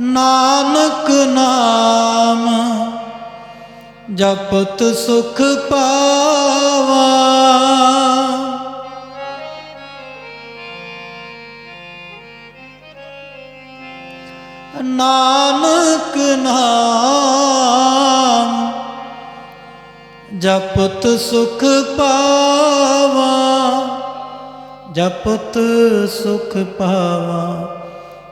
ਨਾਨਕ ਨਾਮ ਜਪਤ ਸੁਖ ਪਾਵਾ। ਨਾਨਕ ਨਾਮ ਜਪਤ ਸੁਖ ਪਾਵਾ। ਜਪਤ ਸੁਖ ਪਾਵਾ।